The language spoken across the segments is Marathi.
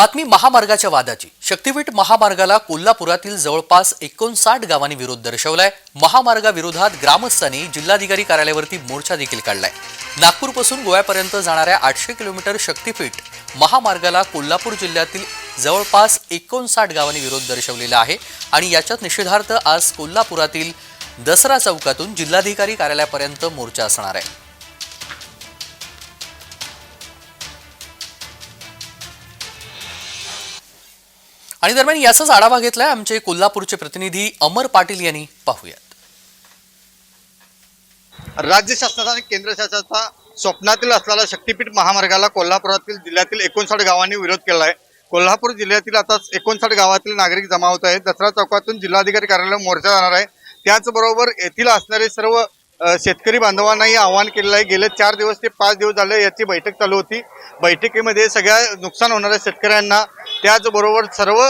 बातमी महामार्गाच्या वादाची. शक्तीपीठ महामार्गाला कोल्हापुरातील जवळपास एकोणसाठ गावांनी विरोध दर्शवलाय. महामार्गाविरोधात ग्रामस्थांनी जिल्हाधिकारी कार्यालयावरती मोर्चा देखील काढलाय. नागपूरपासून गोव्यापर्यंत जाणाऱ्या आठशे किलोमीटर शक्तीपीठ महामार्गाला कोल्हापूर जिल्ह्यातील जवळपास एकोणसाठ गावांनी विरोध दर्शवलेला आहे आणि याच्यात निषेधार्थ आज कोल्हापुरातील दसरा चौकातून जिल्हाधिकारी कार्यालयापर्यंत मोर्चा असणार आहे. आणि दरम्यान याचाच आढावा घेतलाय आमचे कोल्हापूरचे प्रतिनिधी अमर पाटील यांनी. पाहूयात. राज्य शासनाचा आणि केंद्र शासनाचा स्वप्नातील असलेला शक्तीपीठ महामार्गाला कोल्हापुरातील जिल्ह्यातील एकोणसाठ गावांनी विरोध केला आहे कोल्हापूर जिल्ह्यातील आता एकोणसाठ गावातील नागरिक जमा होत आहेत. दसरा चौकातून जिल्हाधिकारी कार्यालय मोर्चा जाणार आहे. त्याचबरोबर येथील असणारे सर्व शेतकरी बांधवांनाही आवाहन केलेलं आहे. गेले चार दिवस ते पाच दिवस झाले याची बैठक चालू होती. बैठकीमध्ये सगळ्या नुकसान होणाऱ्या शेतकऱ्यांना त्याचबरोबर सर्व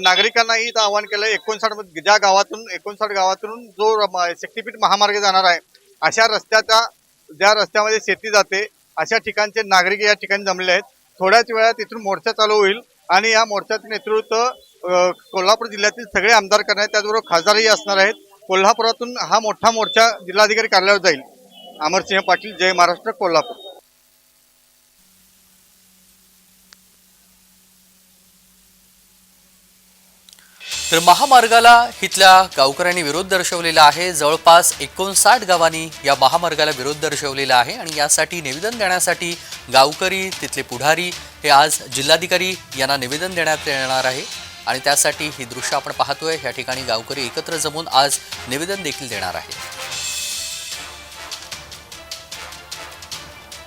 नागरिकांनाही इथं आवाहन केलं एकोणसाठ ज्या गावातून एकोणसाठ गावातून जो शक्तीपीठ महामार्ग जाणार आहे अशा रस्त्याचा ज्या रस्त्यामध्ये शेती जाते अशा ठिकाणचे नागरिक या ठिकाणी जमले आहेत. थोड्याच वेळात इथून मोर्चा चालू होईल आणि या मोर्चाचे नेतृत्व कोल्हापूर जिल्ह्यातील सगळे आमदार करणार आहेत. त्याचबरोबर खासदारही असणार आहेत. कोल्हापुरातून हा मोठा मोर्चा जिल्हाधिकारी कार्यालयावर जाईल. अमरसिंह पाटील जय महाराष्ट्र कोल्हापूर. तर महामार्गाला इथल्या गावकऱ्यांनी विरोध दर्शवलेला आहे. जवळपास एकोणसाठ गावांनी या महामार्गाला विरोध दर्शवलेला आहे आणि यासाठी निवेदन देण्यासाठी गावकरी तिथले पुढारी हे आज जिल्हाधिकारी यांना निवेदन देण्यात येणार आहे आणि त्यासाठी ही दृश्य आपण पाहतोय. या ठिकाणी गावकरी एकत्र जमून आज निवेदन देखील देणार आहे